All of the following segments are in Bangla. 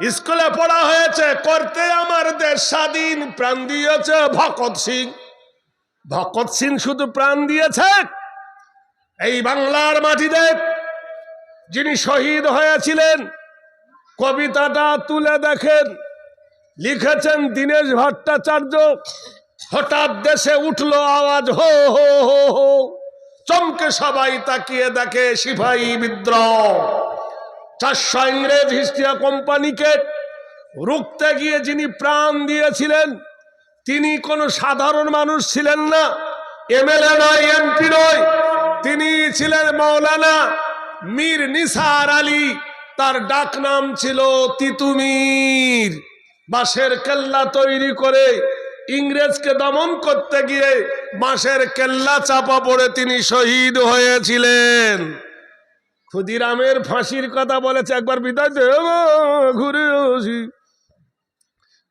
স্কুলে পড়া হয়েছে, করতে আমার দেশ স্বাধীন, প্রাণ দিয়েছে ভকত সিং। ভকত সিং শুধু প্রাণ দিয়েছে? এই বাংলার মাটিতে যিনি শহীদ হয়েছিলেন, কবিতাটা তুলে দেখেন। লিখেছেন দীনেশ ভট্টাচার্য, হঠাৎ দেশে উঠল আওয়াজ, হো হো হো হো। চমকে সবাই তাকিয়ে দেখে সিপাহী বিদ্রোহ। চারশো ইংরেজ হিস্টিয়া কোম্পানিকে রুখতে গিয়ে যিনি প্রাণ দিয়েছিলেন, তিনি কোনো সাধারণ মানুষ ছিলেন না। এমএলএ নয়, এমপি নয়, তিনি ছিলেন মৌলানা মীর নিসার আলী। তার ডাক নাম ছিল তিতুমির। বাঁশের কেল্লা তৈরি করে ইংরেজকে দমন করতে গিয়ে বাঁশের কেল্লা চাপা পড়ে তিনি শহীদ হয়েছিলেন। ক্ষুদিরামের ফাঁসির কথা বলেছে একবার বিদায় ঘুরে আসি।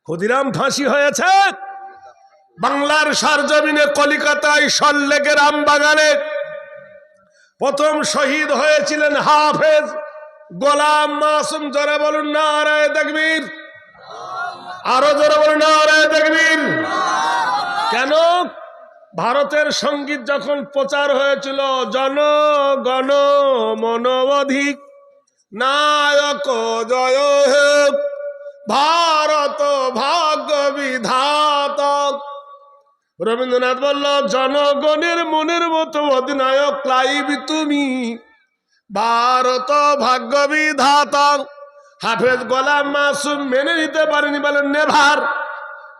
ক্ষুদিরাম ফাঁসি হয়েছে। বাংলার সারজমিনে কলিকাতায় সল্লেগের আমবাগানে প্রথম শহীদ হয়েছিলেন হাফেজ গোলাম মাসুম। জোরে বলুন না রায় দেখবীর আরও জোরে বলুন না রায় দেখবীর কেন? ভারতের সংগীত যখন প্রচার হয়েছিল জন গণ মনোবধিক নায়ক জয় ভারত ভাগ্য বিধাত রবীন্দ্রনাথ বলল, জনগণের মনের মতো অধিনায়ক ক্লাইব তুমি। ভারত ভাগ্য বিধাতা হাফেজ গোলাম মাসুম মেনে নিতে পারেনি বলেন নেভার।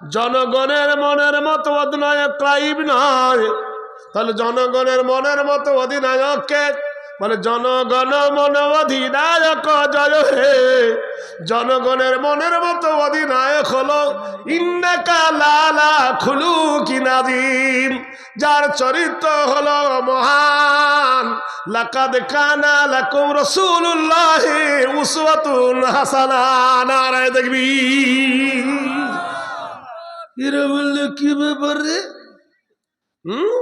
জনগণের মনের মতো অধিনায়ক ক্লাইব নয়। তাহলে জনগণের মনের মতো অধিনায়ককে মানে জনগণ মন অধিনায়ক জয় হে। জনগণের মনের মতো অধিনায়ক হলো ইন্নাকা লালা খুলু কি নাজিম, যার চরিত্র হলো মহান। লাকাদ কানা লাকুম রাসূলুল্লাহ উসওয়াতুন হাসানা। নারায় দেখবি এরা বললে কি ব্যাপার রে? হুম?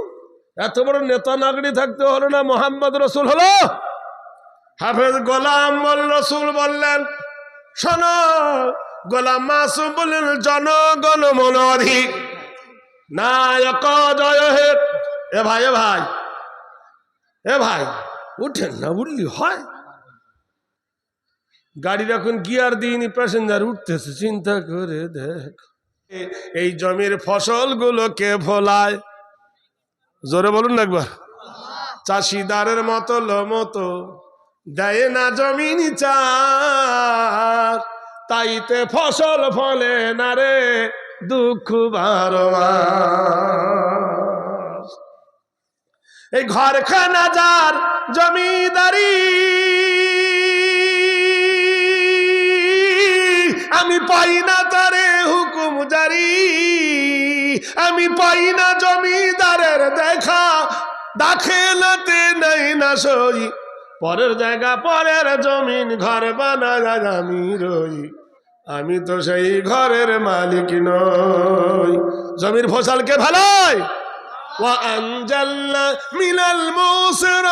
এত বড় নেতা নাগরি থাকতে হলো না মোহাম্মদ রসুল হলো? হাফেজ গোলাম রসুল বললেন, শোনো, গোলাম মাসুম বললেন জনগণ মন অধিক। জয় হে। এ ভাই এ ভাই এ ভাই, উঠেন না, উঠলি, হয়। গাড়ির এখন গিয়ার দিইনি, প্যাসেঞ্জার উঠতেছে, চিন্তা করে দেখ। এই জমির ফসলগুলোকে ভোলায়। জোরে বলুন না একবার। চাষিদারের মতো মতো দেয় না জমিন চার। তাইতে ফসল ফলে না রে দুঃখ বারো। এই ঘরখানা যার জমিদারি, আমি পাই না তারে হুকুম জারি আমি পাই না জমিদারের দেখা দাখেলাতে নাই না সই পরের জায়গা পরের জমিন ঘর বানায় আমি রই আমি তো সেই ঘরের মালিক নই জমির ফসলকে ভালোই وأنزلنا من الموسرات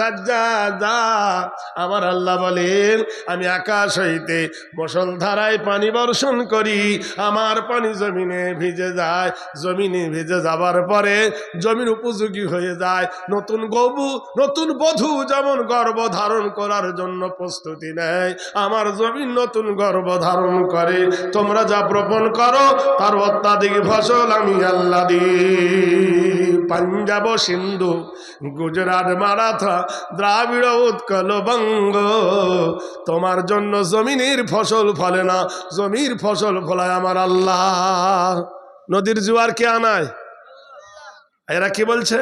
সাজ্জাদা আমার আল্লাহ বলেন, আমি আকাশ হইতে বসলধারায় পানি বর্ষণ করি, আমার পানি জমিনে ভিজে যায়। জমিনে ভিজে যাবার পরে জমিন উপযোগী হয়ে যায়। নতুন গবু, নতুন বধূ যেমন গর্ব ধারণ করার জন্য প্রস্তুতি নেয়, আমার জমিন নতুন গর্ব ধারণ করে। তোমরা যা প্রপণ করো, তার অত্যাধিক ফসল আমি আল্লাহ দিই। পাঞ্জাব সিন্ধু, গুজরাট মারাথা দ্রাবিড় উৎকল বঙ্গ। তোমার জন্য জমিনের ফসল ফলে না, জমির ফসল ফলায় আমার আল্লাহ। নদীর জোয়ার কে আনায়? এরা কি বলছে?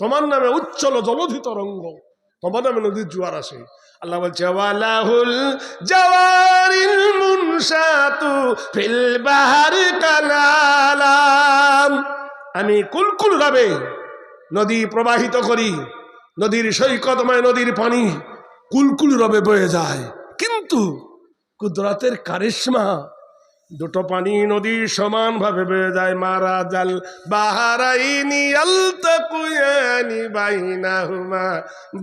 তোমার নামে উচ্চল জলধি তরঙ্গ তোমার নামে নদীর জোয়ার আসে। আল্লাহ বলছে, ওয়ালাহুল জাওয়ারিল মুনশাতু ফিল বাহারি কালালাম। আমি কুলকুল ভাবে নদী প্রবাহিত করি, নদীর সৈকতময় নদীর পানি কুলকুল রবে বয়ে যায়। কিন্তু কুদরতের কারিশ্মা, দুটো পানি নদী সমান ভাবে বেয়ে যায়। মারা জাল বাহারাইনি আলতাকুয়ানি বাইনাহুমা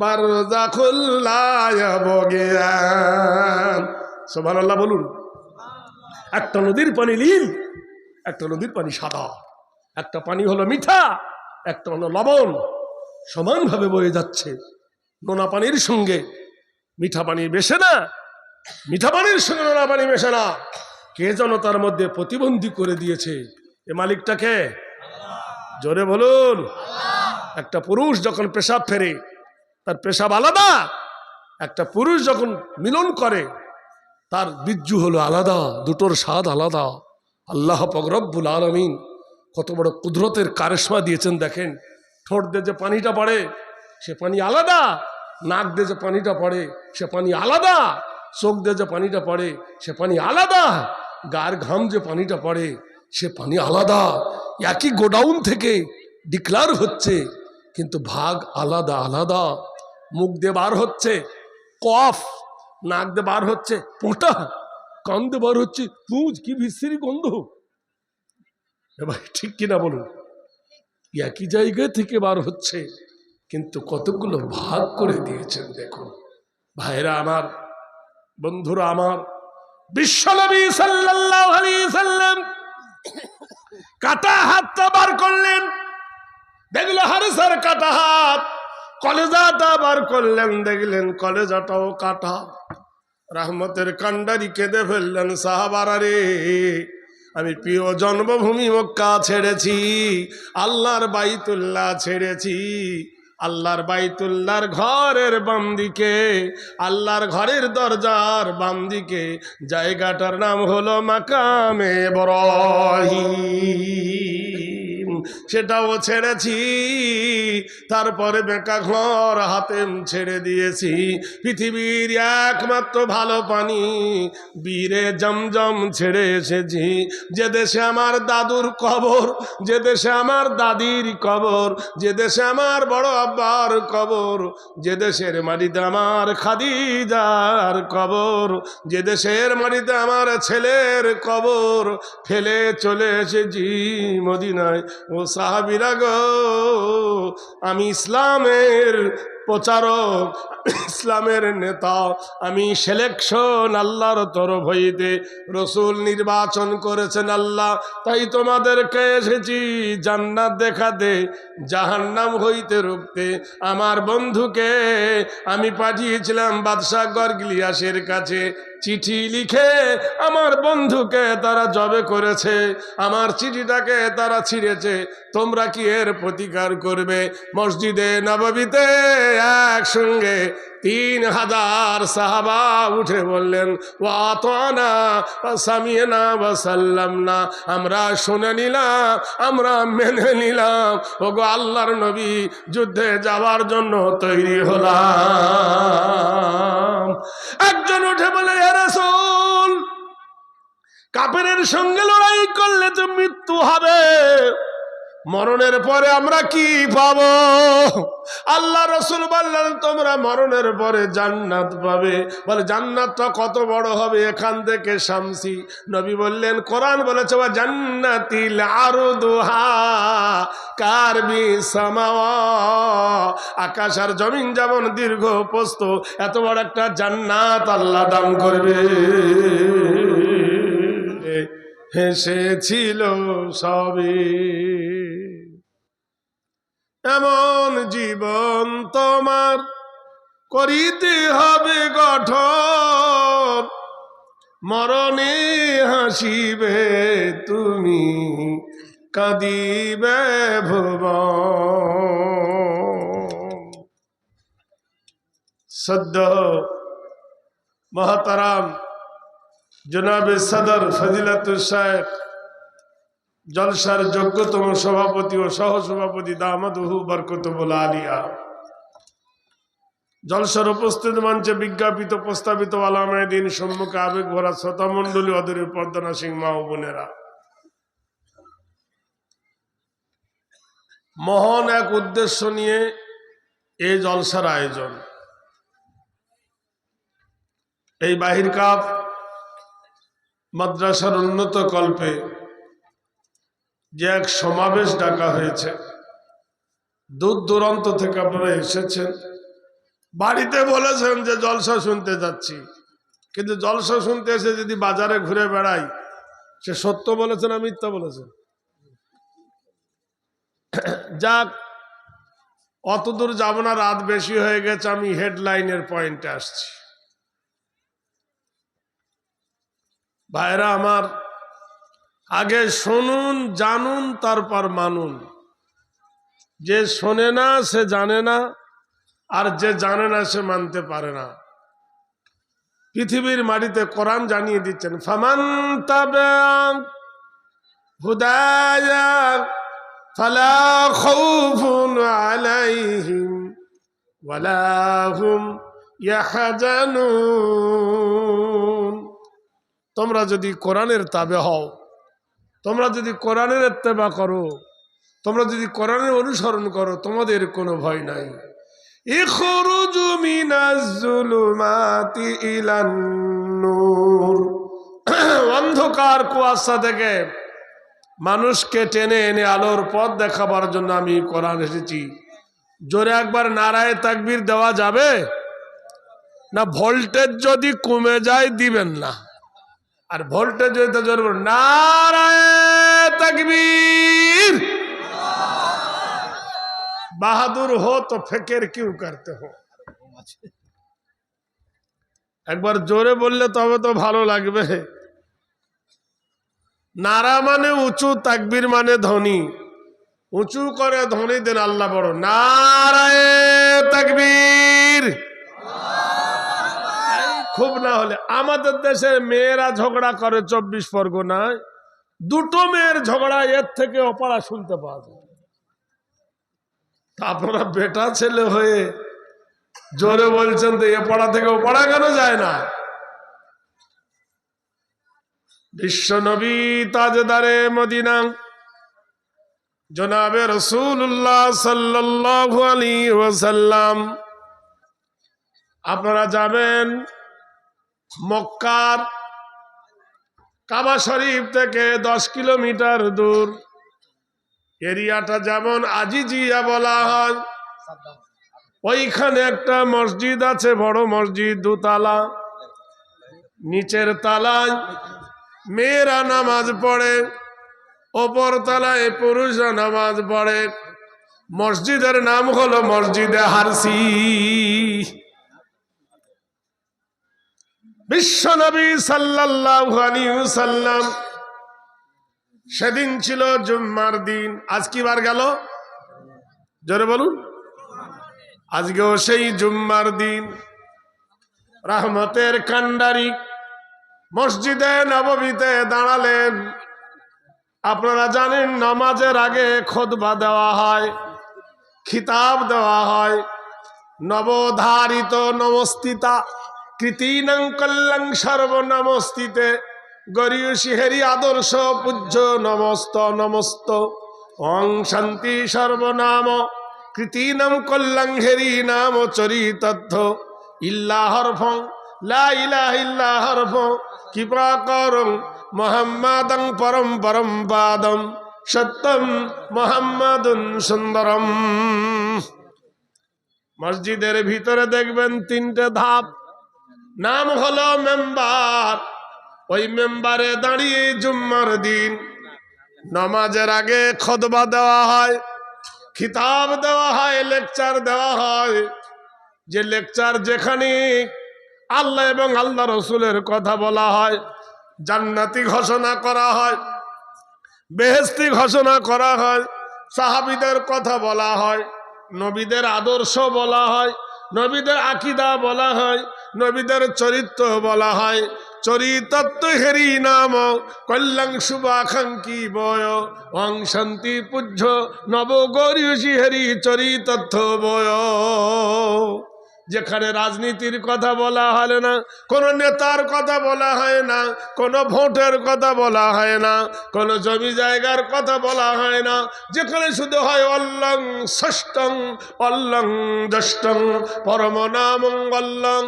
বারজাখুল্লাহ বগিয়ান। সোভান আল্লাহ বলুন, একটা নদীর পানি লীল একটা নদীর পানি সাদা। একটা পানি হলো মিঠা একটা হলো লবণ। সমানভাবে বয়ে যাচ্ছে। নোনা পানির সঙ্গে। মিঠা পানি মেশে না। মিঠা পানির সঙ্গে নোনা পানি মেশে না। কে যেন তার মধ্যে প্রতিবন্ধী করে দিয়েছে। এ মালিকটাকে জোরে বলুন। একটা পুরুষ যখন পেশাব ফেরে তার পেশাব আলাদা। একটা পুরুষ যখন মিলন করে তার বীর্যু হলো আলাদা দুটোর স্বাদ আলাদা। আল্লাহ পগরব্বুল আলমিন কত বড় কুদরতের কারেশমা দিয়েছেন দেখেন। ঠোঁট দিয়ে যে পানিটা পড়ে, সে পানি আলাদা। নাক দিয়ে যে পানিটা পড়ে, সে পানি আলাদা। চোখ দিয়ে যে পানিটা পড়ে, সে পানি আলাদা। গার ঘাম যে পানিটা পড়ে, সে পানি আলাদা। একই গোডাউন থেকে ডিক্লার হচ্ছে, কিন্তু ভাগ আলাদা আলাদা। মুখ দিয়ে বার হচ্ছে, কফ। নাক দিয়ে বার হচ্ছে, পোটা। কান দিয়ে বার হচ্ছে, পুঁজ। কি বিশ্রী গন্ধ। এবার ঠিক কিনা বলুন? একই জায়গা থেকে বার হচ্ছে, কিন্তু কতগুলো ভাগ করে দিয়েছেন দেখুন। ভাইরা আমার, বন্ধুরা আমার বিশ্বনবী সাল্লাল্লাহু আলাইহি সাল্লাম কাটা হাতটা বার করলেন দেখল হারেসার কাটা হাত কলেজাটা বার করলেন, দেখলেন কলেজাটাও কাটা। রহমতের কান্ডারি কেঁদে ফেললেন সাহাবারা রে। আমি প্রিয় জন্মভূমি মক্কা ছেড়েছি, আল্লাহর বাইতুল্লাহ ছেড়েছি। আল্লাহর বাইতুল্লাহর ঘরের বাম দিকে, আল্লাহর ঘরের দরজার বাম দিকে, জায়গাটার নাম হলো মাকামে বরহিম সেটাও ছেড়েছি। তারপরে বেকা ঘর হাতে ছেড়ে দিয়েছি। পৃথিবীর একমাত্র ভালো পানি, বীরে জমজম ছেড়ে এসেছি। যে দেশে আমার দাদুর কবর, যে দেশে আমার দাদির কবর, যে দেশে আমার বড় আব্বার কবর, যে দেশের মাটিতে আমার খাদিজার কবর, যে দেশের মাটিতে আমার ছেলের কবর, ফেলে চলে এসেছি মদিনায়। ও সাহাবিরা গো আমি ইসলামের প্রচারক, ইসলামের নেতা, আমি সিলেকশন আল্লাহর তরফ হইতে রসুল নির্বাচন করেছেন আল্লাহ। তাই তোমাদেরকে এসেছি জান্নাত দেখা দেখাতে, জাহান্নাম হইতে রুখতে। আমার বন্ধুকে আমি পাঠিয়েছিলাম বাদশাহ গর্গিলিয়াসের কাছে চিঠি লিখে। আমার বন্ধুকে তারা জবে করেছে, আমার চিঠিটাকে তারা ছিঁড়েছে। তোমরা কি এর প্রতিকার করবে? মসজিদে নববীতে একসঙ্গে তিন হাজার সাহাবা উঠে বললেন ও আতানা সামিয়ে না বা সাল্লাম না আমরা শুনে নিলাম, আমরা মেনে নিলাম ও গো আল্লাহর নবী যুদ্ধে যাওয়ার জন্য তৈরি হলাম। একজন উঠে বলে "হে রাসূল কাপেরের সঙ্গে লড়াই করলে তো মৃত্যু হবে। মরণের পরে আমরা কি পাব? আল্লাহ রসুল বললেন, তোমরা মরণের পরে জান্নাত পাবে। বলে, জান্নাতটা কত বড় হবে? এখান থেকে শামসি নবী বললেন, কোরআন বলেছে বা জান্নাতিল আরও দোহা কারবি আকাশ আর জমিন যেমন দীর্ঘ পোস্ত, এত বড় একটা জান্নাত আল্লাহ দান করবে। হেসেছিল সবে। এমন জীবন তোমার, করিতে হবে গঠন। মরণে হাসিবে তুমি, কাঁদিবে ভুব সদ্য মহাতারাম জনাবে সদর ফজিলাতুল শায়েখ জলসার যোগ্যতম সভাপতি ও সহসভাপতি দামাদহু বরকতবুল আলিয়া। জলসার উপস্থিত মঞ্চে বিজ্ঞাপিত, প্রস্তাবিত আলামায় দিন সম্মুখে আবেগ ভরা শ্রোতামণ্ডলী অদূরে পদ্মনা সিং মা ও বোনেরা। মহান এক উদ্দেশ্য নিয়ে এই জলসার আয়োজন। এই বাহির কাপ মাদ্রাসার উন্নত কল্পে যে এক সমাবেশ ডাকা হয়েছে। দূর দূরান্ত থেকে আপনারা এসেছেন। বাড়িতে বলেছেন যে জলসা শুনতে যাচ্ছি। কিন্তু জলসা শুনতে এসে যদি বাজারে ঘুরে বেড়াই, সে সত্য বলেছে না মিথ্যা বলেছে যাক অত দূর যাব না, রাত বেশি হয়ে গেছে, আমি হেডলাইনের পয়েন্টে আসছি। ভাইরা আমার আগে শুনুন, জানুন, তারপর মানুন। যে শোনে না, সে জানে না, আর যে জানে না, সে মানতে পারে না। পৃথিবীর মাটিতে কোরআন জানিয়ে দিচ্ছেন, ফামান তোমরা যদি কোরআনের তাবে হও তোমরা যদি কোরআনের এত্তেবা করো, তোমরা যদি কোরআনের অনুসরণ করো, তোমাদের কোনো ভয় নাই। অন্ধকার কুয়াশা থেকে মানুষকে টেনে এনে আলোর পথ দেখাবার জন্য আমি কোরআন এসেছি। জোরে একবার নারায় তাকবির দেওয়া যাবে? না, ভোল্টেজ যদি কমে যায়, দিবেন না। আর ভোল্টেজ যদি জোরে নারায় তাকবীর। বাহাদুর হো তো ফেকের কিউ করতে হো। একবার জোরে বললে তবে তো ভালো লাগবে। নারা মানে উঁচু, তাকবীর মানে ধনী। উঁচু করে ধনী দেন আল্লাহ বড়। নারায় তাকবীর। খুব না হলে আমাদের দেশের মেয়েরা ঝগড়া করে চব্বিশ পরগনায়। দুটো মেয়ের ঝগড়া এর থেকে অপারা শুনতে পাওয়া যায়। আপনারা বেটা ছেলে হয়ে জোরে বলছেন তো এ পড়া থেকে ও পড়া কেন যায় না? বিশ্ব নবী তাজদারে মদিনা। জনাবে রসুল্লাহ সাল্লাল্লাহু আলী ওয়াসাল্লাম। আপনারা যাবেন মক্কার কাবা শরীফ থেকে দশ কিলোমিটার দূর। এরিয়াটা যেমন আজিজিয়া বলা হয়, ওইখানে একটা মসজিদ আছে, বড় মসজিদ, দুতলা। নিচের তালায় মেয়েরা নামাজ পড়ে, ওপর তলায় পুরুষরা নামাজ পড়ে। মসজিদের নাম হলো মসজিদে হারসি। সাল্লাল্লাহু আলাইহি সাল্লাম সেদিন ছিল জুম্মার দিন। আজ কি বার গেল? জোরে বলুন। আজকেও সেই জুম্মার দিন। রহমতের কান্ডারি মসজিদে নবমীতে দাঁড়ালেন। আপনারা জানেন নামাজের আগে খোদবা দেওয়া হয়, খিতাব দেওয়া হয়। নবধারিত নমস্তিতা কৃতিনং কল্যাং সর্বনমস্তিতে। গরীয় শিহেরি আদর্শ পূজ্য নমস্ত নমস্ত। অং শান্তি সর্বনাম। কৃতিনম কল্যাং হেরি নাম চরিতদ্ধ ইল্লাহর ফং, লা ইলাহ ইল্লাহর ফং। কৃপা করং মোহাম্মদং পরম পরম পাদম। সত্যম মোহাম্মদুন সুন্দরম। মসজিদের ভিতরে দেখবেন তিনটে ধাপ। নাম হলো মেম্বার। ওই মেম্বারে দাঁড়িয়ে জুম্মার দিন। নামাজের আগে খদবা দেওয়া হয়, খিতাব দেওয়া হয়, লেকচার দেওয়া হয়। যে লেকচার যেখানে আল্লাহ এবং আল্লাহ রসুলের কথা বলা হয়, জান্নাতি ঘোষণা করা হয় বেহেস্তি ঘোষণা করা হয়, সাহাবিদের কথা বলা হয়, নবীদের আদর্শ বলা হয়, নবীদের আকিদা বলা হয় নবীদের চরিত্র বলা হয় চরিতত্ব হেরি নাম, কল্যাং শুভাকাঙ্ক্ষী বয়, অং শান্তি পূজ্য নব গৌরী হেরি চরিতত্ব বয়। যেখানে রাজনীতির কথা বলা হয় না, কোনো নেতার কথা বলা হয় না, কোনো ভোটের কথা বলা হয় না, কোনো জমি জায়গার কথা বলা হয় না, যেখানে শুধু হয় অল্লং ষষ্ঠং, অল্লং দষ্টং পরম নামঙ্গল্লং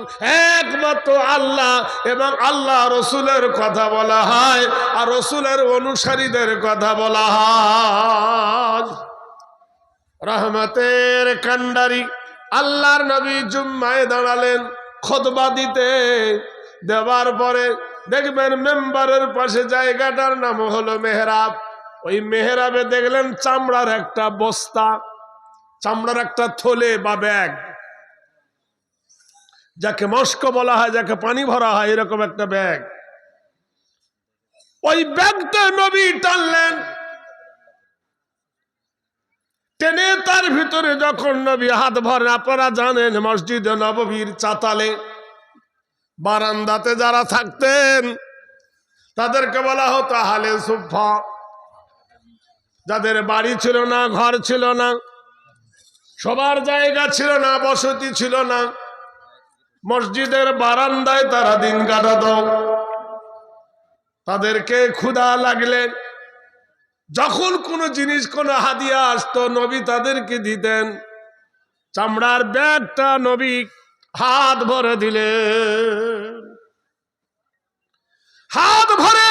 একমাত্র আল্লাহ এবং আল্লাহ রসুলের কথা বলা হয়, আর রসুলের অনুসারীদের কথা বলা হয়। রহমতের কান্ডারি আল্লাহর নবী জুম্মায় দাঁড়ালেন খতবা দিতে। দেওয়ার পরে দেখবেন মেম্বারের পাশে জায়গাটার নাম হলো মেহরাব। ওই মেহরাবে দেখলেন চামড়ার একটা বস্তা, চামড়ার একটা থলে বা ব্যাগ। যাকে মস্ক বলা হয়, যাকে পানি ভরা হয়, এরকম একটা ব্যাগ। ওই ব্যাগটা নবী টানলেন টেনে তার ভিতরে যখন নবী হাত ভরেন আপনারা জানেন মসজিদে নববীর চাতালে বারান্দাতে যারা থাকতেন, তাদেরকে বলা হতো হালে সুফা যাদের বাড়ি ছিল না, ঘর ছিল না, সবার জায়গা ছিল না, বসতি ছিল না, মসজিদের বারান্দায় তারা দিন কাটাত। তাদেরকে ক্ষুধা লাগলে যখন কোনো জিনিস, কোনো হাদিয়া আসতো, নবী তাদেরকে দিতেন। চামড়ার ব্যাগটা নবী হাত ভরে দিলে হাত ভরে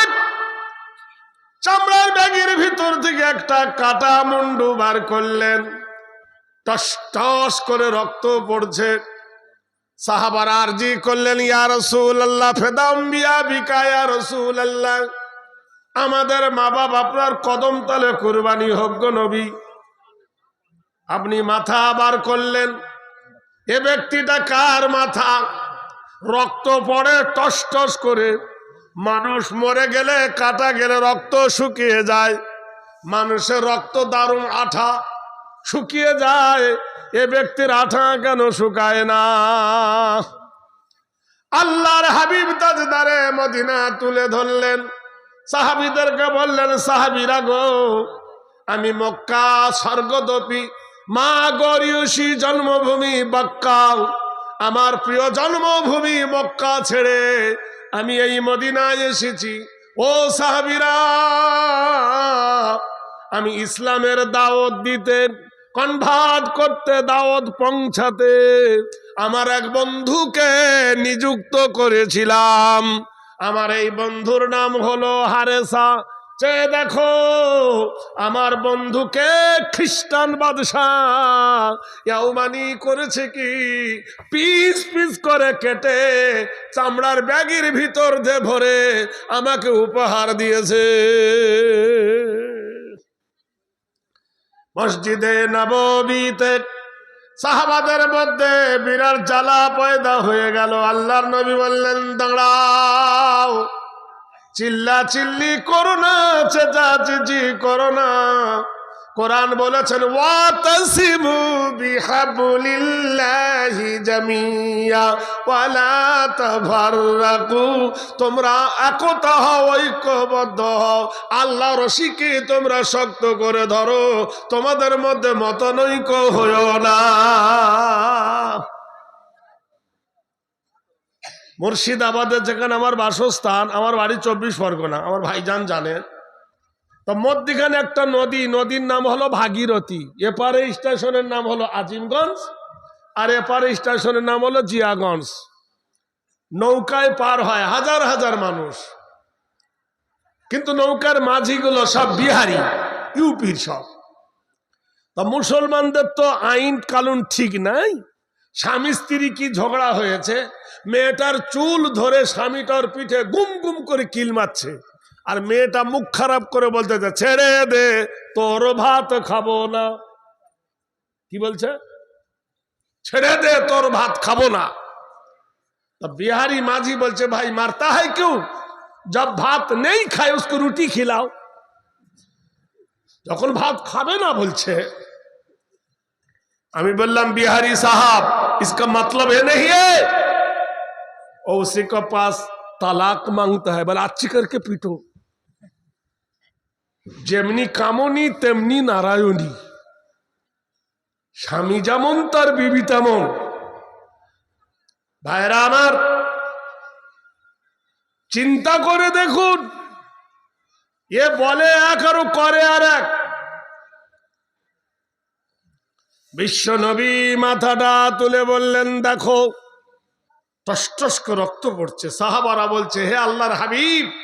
চামড়ার ব্যাগের ভিতর থেকে একটা কাটা মুন্ডু বার করলেন। টস টস করে রক্ত পড়ছে। সাহাবার আরজি করলেন, ইয়া রসুল আল্লাহ ফেদাম বিয়া বিকা, ইয়া রসুল আল্লাহ আমাদের মা বাপ আপনার কদম তলে কুরবানি হোক নবী। আপনি মাথা আবার করলেন। এ ব্যক্তিটা কার মাথা? রক্ত পড়ে টস টস করে মানুষ মরে গেলে, কাটা গেলে রক্ত শুকিয়ে যায়। মানুষের রক্ত দারুণ আঠা শুকিয়ে যায়। এ ব্যক্তির আঠা কেন শুকায় না? আল্লাহর হাবিব তাজদারে মদিনা তুলে ধরলেন। সাহাবিদেরকে বললেন, সাহাবিরা গো, আমি মক্কা স্বর্গদপি মা গরিয়সী জন্মভূমি বাক্কা আমার প্রিয় জন্মভূমি মক্কা ছেড়ে আমি এই মদিনায় এসেছি। ও সাহাবিরা, আমি ইসলামের দাওয়াত দিতে কনভার্ট করতে, দাওয়াত পৌঁছাতে, আমার এক বন্ধুকে নিযুক্ত করেছিলাম। আমার এই বন্ধুর নাম হলো হারেসা। চে দেখো, আমার বন্ধুকে খ্রিস্টান বাদশাহ করেছে কি? পিস পিস করে কেটে চামড়ার ব্যাগের ভিতর দিয়ে ভরে আমাকে উপহার দিয়েছে। মসজিদে নববীতে সাহাবাদের মধ্যে বিরাট জ্বালা পয়দা হয়ে গেল। আল্লাহর নবী বললেন, দাঁড়াও চিল্লা চিল্লি করো না চেঁচা চেঁচি করো না। কোরআন বলেছেন, ওয়াতাসিমু বিহাবলিল্লাহি জামিয়া, ওয়ালা তাফাররাকু। তোমরা একতা হও, ঐক্যবদ্ধ হও আল্লাহ রশিকে তোমরা শক্ত করে ধরো, তোমাদের মধ্যে মতনৈক্য হইও না। মুর্শিদাবাদের যেখানে আমার বাসস্থান, আমার বাড়ি চব্বিশ পরগনা, আমার ভাইজান জানেন তো মধ্যিখানে একটা নদী, নদীর নাম হলো ভাগীরথী। এপারে স্টেশনের নাম হলো আজিমগঞ্জ, আর এপারে স্টেশনের নাম হলো জিয়াগঞ্জ। নৌকায় পার হয় হাজার হাজার মানুষ। কিন্তু নৌকার মাঝিগুলো সব বিহারি, ইউপির সব। তা মুসলমানদের তো আইন কানুন ঠিক নাই। স্বামী স্ত্রী কি ঝগড়া হয়েছে? মেয়েটার চুল ধরে স্বামীটার পিঠে গুম গুম করে কিল মারছে। আর মেয়েটা মুখ খারাপ করে বলতে ছেড়ে দে, তোর ভাত খাবো না। কি বলছে? ছেড়ে দে, তোর ভাত খাবো না। बिहारी माझी बोलचे भाई मारता है क्यों जब भात नहीं खाए उसको रोटी खिलाओ যখন ভাত খাবে না বলছে, আমি বললাম, বিহারি সাহাব, इसका मतलब है नहीं है। और उसी के पास तलाक माँगता है। बोला, अच्छी करके पीटो। যেমনি কামনি, তেমনি নারায়ণী। স্বামী যেমন, তার বিবি তেমন। ভাইরা আমার, চিন্তা করে দেখুন। এ বলে এক আর করে আর এক। বিশ্ব নবী মাথাটা তুলে বললেন, দেখো, টস রক্ত পড়ছে। সাহাবারা বলছে, হে আল্লাহর হাবিব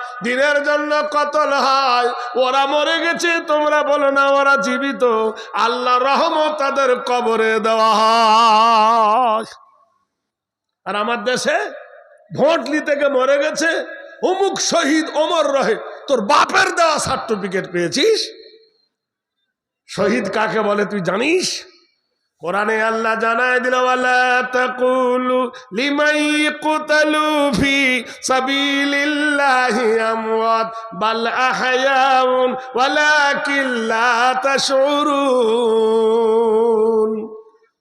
দিনের জন্য কতল হয় ওরা মরে গেছে, তোমরা বলো না, ওরা জীবিত। আল্লাহ রহমত তাদের কবরে দেওয়া হয়। আর আমার দেশে ভোট গিয়ে মরে গেছে, অমুক শহীদ অমর রহে, তোর বাপের দেওয়া সার্টিফিকেট পেয়েছিস? শহীদ কাকে বলে তুই জানিস? কোরআনে আল্লাহ জানায় দিল লিমাই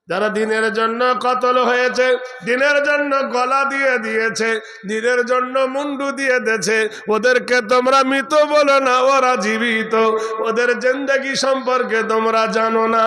যারা দিনের জন্য কতল হয়েছে, দিনের জন্য গলা দিয়ে দিয়েছে, দিনের জন্য মুন্ডু দিয়ে দিয়েছে, ওদেরকে তোমরা মৃত বলো না, ওরা জীবিত, ওদের জিন্দগি সম্পর্কে তোমরা জানো না।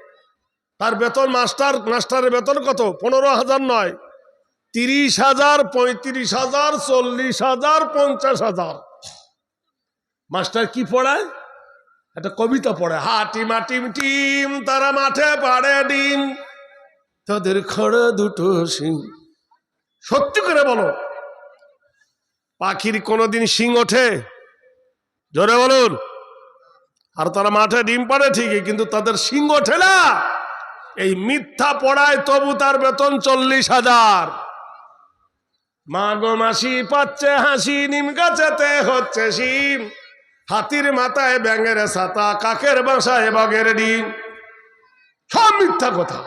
তার বেতন মাস্টার, মাস্টারের বেতন কত? পনেরো হাজার নয়। তিরিশ হাজার, পঁয়ত্রিশ হাজার, চল্লিশ হাজার, পঞ্চাশ হাজার। মাস্টার কি পড়ায়? একটা কবিতা পড়ে হাটিম হাটিম টিম, তারা মাঠে পাড়ে ডিম। তাদের খড়ে দুটো সিং সত্যি করে বলো। পাখির কোনোদিন শিং ওঠে? জোরে বলুন। আর তারা মাঠে ডিম পাড়ে ঠিকই, কিন্তু তাদের শিং ওঠে না। এই মিথ্যা পড়ায় তবু তার বেতন চল্লিশ হাজার। মা গো মাসি, পাচ্ছে হাসি, নিম গাছেতে হচ্ছে শিম। হাতির মাথায় ব্যাঙের ছাতা, কাকের বাসায় বাঘের ডিম। সব মিথ্যা কথা।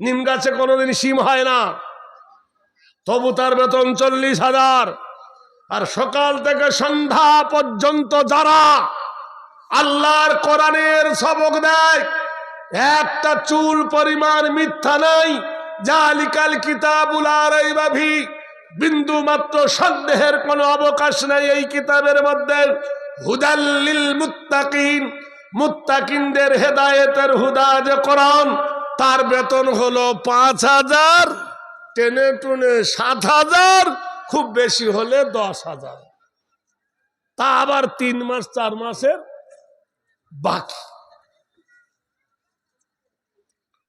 নিম গাছে কোনোদিন শিম হয় না। তবু তার বেতন চল্লিশ হাজার। আর সকাল থেকে সন্ধ্যা পর্যন্ত যারা আল্লাহর কোরআনের সবক দেয় একটা চুল পরিমাণ মিথ্যা নাই, জালিকাল কিতাবুল আরাইবাভি বিন্দু মাত্র সন্দেহের কোনো অবকাশ নাই এই কিতাবের মধ্যে। হুদাল্লিল মুত্তাকিন, মুত্তাকিনদের হেদায়েতের হুদা যে কোরআন, তার বেতন হলো পাঁচ হাজার, টেনে টুনে সাত হাজার, খুব বেশি হলে দশ হাজার। তা আবার তিন মাস, চার মাসের বাকি।